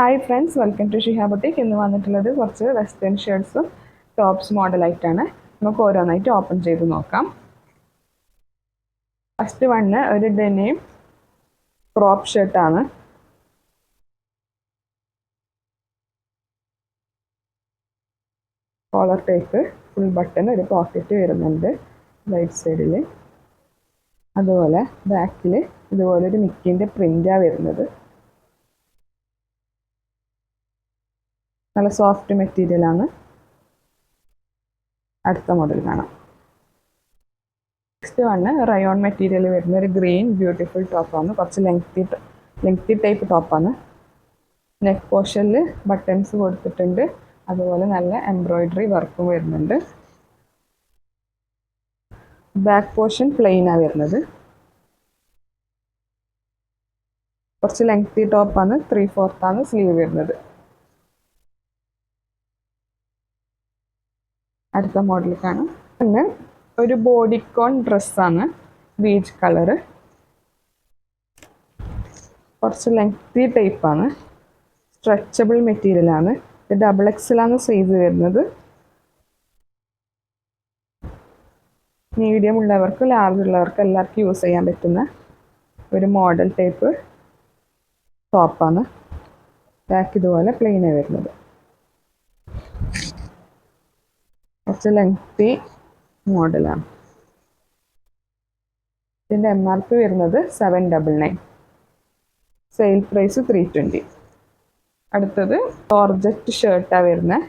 Hi friends welcome to Shiha boutique ഇന്ന് വന്നിട്ടുള്ളത് കുറച്ച് വെസ്റ്റേൺ ഷർട്ട്സും ടോപ്സ് മോഡലായിട്ടാണ് നമുക്ക് ഓരോന്നായിട്ട് ഓപ്പൺ ചെയ്ത് നോക്കാം. ഫസ്റ്റ് വണ്ണ് ഒരു ഡെനിയും ക്രോപ്പ് ഷർട്ടാണ് കോളർ ടൈപ്പ് ഫുൾ ബട്ടൺ ഒരു പോക്കറ്റ് വരുന്നുണ്ട് റൈറ്റ് സൈഡിൽ അതുപോലെ ബാക്കിൽ ഇതുപോലെ ഒരു മിക്കിന്റെ പ്രിന്റാണ് വരുന്നത്. നല്ല സോഫ്റ്റ് മെറ്റീരിയലാണ് അടുത്ത മോഡൽ കാണാം. നെക്സ്റ്റ് വണ് റയോൺ മെറ്റീരിയൽ വരുന്ന ഒരു ഗ്രീൻ ബ്യൂട്ടിഫുൾ ടോപ്പാണ് കുറച്ച് ലെങ്തി ലെങ്തി ടൈപ്പ് ടോപ്പാണ് നെക്ക് പോർഷനിൽ ബട്ടൺസ് കൊടുത്തിട്ടുണ്ട്. അതുപോലെ നല്ല എംബ്രോയിഡറി വർക്കും വരുന്നുണ്ട്. ബാക്ക് പോർഷൻ പ്ലെയിനാണ് വരുന്നത്. കുറച്ച് ലെങ്തി ടോപ്പാണ് ത്രീ ഫോർത്താണ് സ്ലീവ് വരുന്നത്. അടുത്ത മോഡൽ കാണാം. പിന്നെ ഒരു ബോഡിക്കോൺ ഡ്രസ്സാണ് ബീച്ച് കളറ് കുറച്ച് ലെങ്തി ടൈപ്പാണ് സ്ട്രെച്ചബിൾ മെറ്റീരിയലാണ് ഇത് ഡബിൾ എക്സിലാണ് സൈസ് വരുന്നത്. മീഡിയം ഉള്ളവർക്ക് ലാർജ് ഉള്ളവർക്ക് എല്ലാവർക്കും യൂസ് ചെയ്യാൻ പറ്റുന്ന ഒരു മോഡൽ ടൈപ്പ് ടോപ്പാണ് ബാക്ക് ഇതുപോലെ പ്ലെയിനാണ് വരുന്നത്. കുറച്ച് ലെങ്തി മോഡലാണ് ഇതിന്റെ എം ആർ പി വരുന്നത് seven double nine sale price three twenty അടുത്തത് ഓർജറ്റ് ഷർട്ടാണ് വരുന്നത്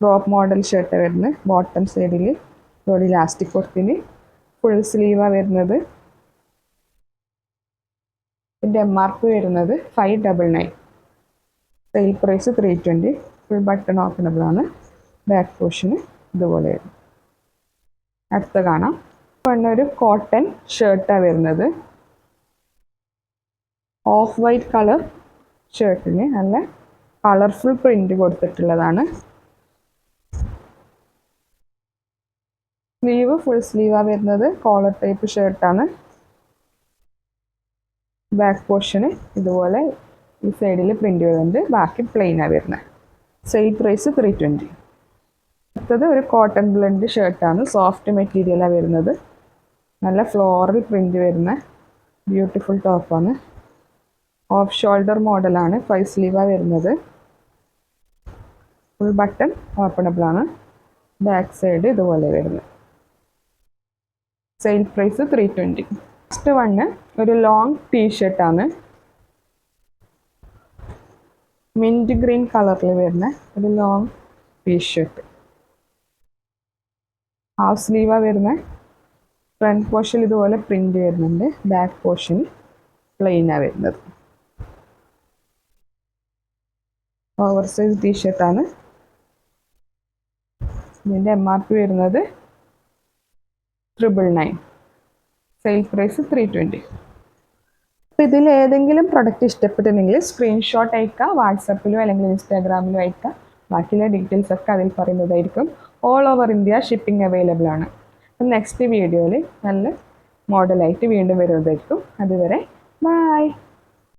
ക്രോപ്പ് മോഡൽ ഷർട്ടാണ് വരുന്നത് ബോട്ടം സൈഡിൽ ഇതോടെ ഇലാസ്റ്റിക് വർക്കിന് ഫുൾ സ്ലീവാണ് വരുന്നത്. ഇതിന്റെ എം ആർ പി വരുന്നത് five double nine sale price three twenty full button openable ആണ്. ബാക്ക് പോർഷന് ഇതുപോലെ വരും. അടുത്ത കാണാം. പെണ്ണൊരു കോട്ടൺ ഷർട്ടാണ് വരുന്നത്. ഓഫ് വൈറ്റ് കളർ ഷർട്ടിന് നല്ല കളർഫുൾ പ്രിന്റ് കൊടുത്തിട്ടുള്ളതാണ്. സ്ലീവ് ഫുൾ സ്ലീവാണ് വരുന്നത്. കോളർ ടൈപ്പ് ഷർട്ടാണ് ബാക്ക് പോർഷന് ഇതുപോലെ ഈ സൈഡിൽ പ്രിന്റ് വരുന്നുണ്ട് ബാക്കി പ്ലെയിനാണ് വരുന്നത്. സെയിൽ പ്രൈസ് ത്രീ ട്വന്റി അടുത്തത് ഒരു കോട്ടൺ ബ്ലെൻഡ് ഷർട്ടാണ് സോഫ്റ്റ് മെറ്റീരിയലാണ് വരുന്നത്. നല്ല ഫ്ലോറൽ പ്രിന്റ് വരുന്ന ബ്യൂട്ടിഫുൾ ടോപ്പാണ് ഓഫ് ഷോൾഡർ മോഡലാണ് ഫൈവ് സ്ലീവാണ് വരുന്നത്. ഫുൾ ബട്ടൺ ഓപ്പണബിളാണ് ബാക്ക് സൈഡ് ഇതുപോലെ വരുന്നത്. Sale price three twenty next one ഒരു ലോങ് ടീ ഷർട്ടാണ് മിന്റ് ഗ്രീൻ കളറിൽ വരുന്ന ഒരു ലോങ് ടീ ഷർട്ട് ഹാഫ് സ്ലീവാണ് വരുന്നത് ഫ്രണ്ട് പോർഷൻ ഇതുപോലെ പ്രിന്റ് വരുന്നുണ്ട്. ബാക്ക് പോർഷൻ പ്ലെയിനാണ് വരുന്നത്. ഓവർ സൈസ് ടീഷർട്ടാണ് ഇതിന്റെ എം ആർ പി വരുന്നത് triple nine sale price three twenty അപ്പോൾ ഇതിൽ ഏതെങ്കിലും പ്രൊഡക്റ്റ് ഇഷ്ടപ്പെട്ടിട്ടുണ്ടെങ്കിൽ സ്ക്രീൻഷോട്ട് അയക്കുക വാട്സപ്പിലോ അല്ലെങ്കിൽ ഇൻസ്റ്റാഗ്രാമിലോ അയക്കുക ബാക്കിയുള്ള ഡീറ്റെയിൽസ് ഒക്കെ അതിൽ പറയുന്നതായിരിക്കും. All over India shipping available ആണ്. അപ്പം നെക്സ്റ്റ് വീഡിയോയിൽ നല്ല മോഡലായിട്ട് വീണ്ടും വരുന്നതായിരിക്കും. അതുവരെ ബായ്